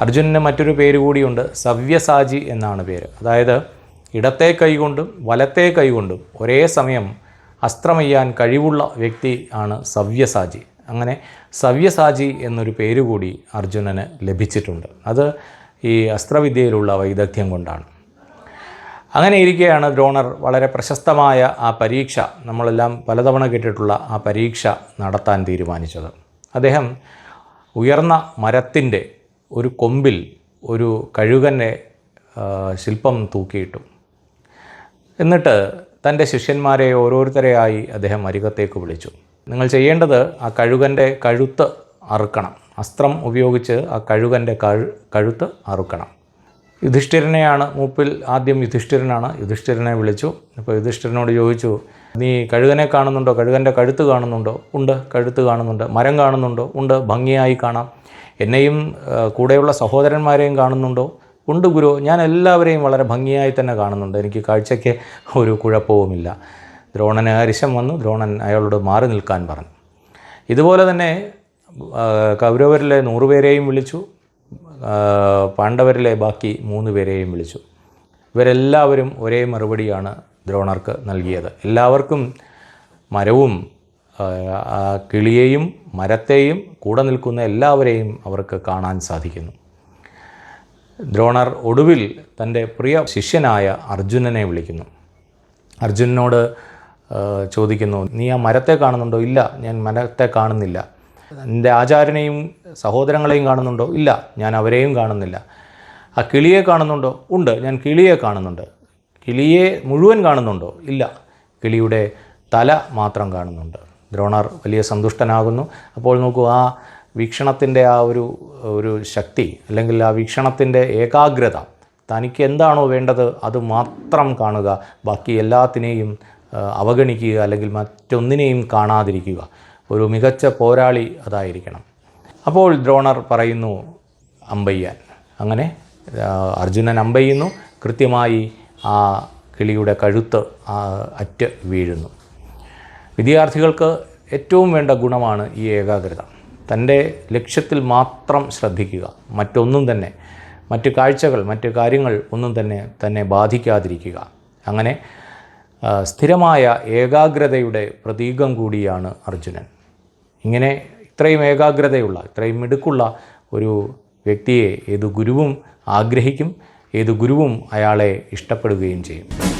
അർജുനന് മറ്റൊരു പേര് കൂടിയുണ്ട് സവ്യസാജി എന്നാണ് പേര്. അതായത് ഇടത്തെ കൈകൊണ്ടും വലത്തെ കൈകൊണ്ടും ഒരേ സമയം അസ്ത്രമെയ്യാൻ കഴിവുള്ള വ്യക്തി ആണ് സവ്യസാജി അങ്ങനെ സവ്യസാജി എന്നൊരു പേര് കൂടി അർജുനന് ലഭിച്ചിട്ടുണ്ട്. അത് ഈ അസ്ത്രവിദ്യയിലുള്ള വൈദഗ്ധ്യം കൊണ്ടാണ്. അങ്ങനെ ഇരിക്കെയാണ് ദ്രോണർ വളരെ പ്രശസ്തമായ ആ പരീക്ഷ നമ്മളെല്ലാം പലതവണ കേട്ടിട്ടുള്ള ആ പരീക്ഷ നടത്താൻ തീരുമാനിച്ചത്. അദ്ദേഹം ഉയർന്ന മരത്തിന്റെ ഒരു കൊമ്പിൽ ഒരു കഴുകനെ ശില്പം തൂക്കിയിട്ടു. എന്നിട്ട് തന്റെ ശിഷ്യന്മാരെ ഓരോരുത്തരെയായി അദ്ദേഹം അരികത്തേക്ക് വിളിച്ചു. നിങ്ങൾ ചെയ്യേണ്ടത് ആ കഴുകന്റെ കഴുത്ത് അറുക്കണം. അസ്ത്രം ഉപയോഗിച്ച് ആ കഴുകന്റെ കഴു കഴുത്ത് അറുക്കണം. യുധിഷ്ഠിരനെയാണ് മൂപ്പിൽ ആദ്യം യുധിഷ്ഠിരനാണ്. യുധിഷ്ഠിരനെ വിളിച്ചു. അപ്പോൾ യുധിഷ്ഠിരനോട് ചോദിച്ചു നീ കഴുകനെ കാണുന്നുണ്ടോ? കഴുകന്റെ കഴുത്ത് കാണുന്നുണ്ടോ? ഉണ്ട്. കഴുത്ത് കാണുന്നുണ്ട്. മരം കാണുന്നുണ്ടോ? ഉണ്ട്. ഭംഗിയായി കാണാം. എന്നെയും കൂടെയുള്ള സഹോദരന്മാരെയും കാണുന്നുണ്ടോ? ഉണ്ട് ഗുരു. ഞാൻ എല്ലാവരെയും വളരെ ഭംഗിയായി തന്നെ കാണുന്നുണ്ട്. എനിക്ക് കാഴ്ചയ്ക്ക് ഒരു കുഴപ്പവുമില്ല. ദ്രോണന് അരിശം വന്നു. ദ്രോണൻ അയാളോട് മാറി നിൽക്കാൻ പറഞ്ഞു. ഇതുപോലെ തന്നെ കൗരവരിലെ നൂറുപേരെയും വിളിച്ചു. പാണ്ഡവരിലെ ബാക്കി മൂന്ന് പേരെയും വിളിച്ചു. ഇവരെല്ലാവരും ഒരേ മറുപടിയാണ് ദ്രോണർക്ക് നൽകിയത്. എല്ലാവർക്കും മരവും ആ, കിളിയെയും മരത്തെയും കൂടെ നിൽക്കുന്ന എല്ലാവരെയും അവർക്ക് കാണാൻ സാധിക്കുന്നു. ദ്രോണർ ഒടുവിൽ തന്റെ പ്രിയ ശിഷ്യനായ അർജുനനെ വിളിക്കുന്നു. അർജുനനോട് ചോദിക്കുന്നു നീ ആ മരത്തെ കാണുന്നുണ്ടോ? ഇല്ല ഞാൻ മരത്തെ കാണുന്നില്ല. എന്റെ ആചാര്യനെയും സഹോദരങ്ങളെയും കാണുന്നുണ്ടോ? ഇല്ല ഞാൻ അവരെയും കാണുന്നില്ല. ആ കിളിയെ കാണുന്നുണ്ടോ? ഉണ്ട് ഞാൻ കിളിയെ കാണുന്നുണ്ട്. കിളിയെ മുഴുവൻ കാണുന്നുണ്ടോ? ഇല്ല കിളിയുടെ തല മാത്രം കാണുന്നുണ്ട്. ദ്രോണർ വലിയ സന്തുഷ്ടനാകുന്നു. അപ്പോൾ നോക്കൂ ആ വീക്ഷണത്തിന്റെ ആ ഒരു ഒരു ശക്തി അല്ലെങ്കിൽ ആ വീക്ഷണത്തിന്റെ ഏകാഗ്രത തനിക്ക് എന്താണോ വേണ്ടത് അത് മാത്രം കാണുക ബാക്കി എല്ലാത്തിനെയും അവഗണിക്കുക അല്ലെങ്കിൽ മറ്റൊന്നിനെയും കാണാതിരിക്കുക. ഒരു മികച്ച പോരാളി അതായിരിക്കണം. അപ്പോൾ ദ്രോണർ പറയുന്നു അമ്പയ്യാൻ. അങ്ങനെ അർജുനൻ അമ്പയ്യുന്നു. കൃത്യമായി ആ കിളിയുടെ കഴുത്ത് അറ്റ് വീഴുന്നു. വിദ്യാർത്ഥികൾക്ക് ഏറ്റവും വേണ്ട ഗുണമാണ് ഈ ഏകാഗ്രത. തന്റെ ലക്ഷ്യത്തിൽ മാത്രം ശ്രദ്ധിക്കുക. മറ്റൊന്നും തന്നെ മറ്റ് കാഴ്ചകൾ മറ്റ് കാര്യങ്ങൾ ഒന്നും തന്നെ തന്നെ ബാധിക്കാതിരിക്കുക. അങ്ങനെ സ്ഥിരമായ ഏകാഗ്രതയുടെ പ്രതീകം കൂടിയാണ് അർജുനൻ. ഇങ്ങനെ ഇത്രയും ഏകാഗ്രതയുള്ള ഇത്രയും മിടുക്കുള്ള ഒരു വ്യക്തിയെ ഏത് ഗുരുവും ആഗ്രഹിക്കും ഏത് ഗുരുവും അയാളെ ഇഷ്ടപ്പെടുകയും ചെയ്യും.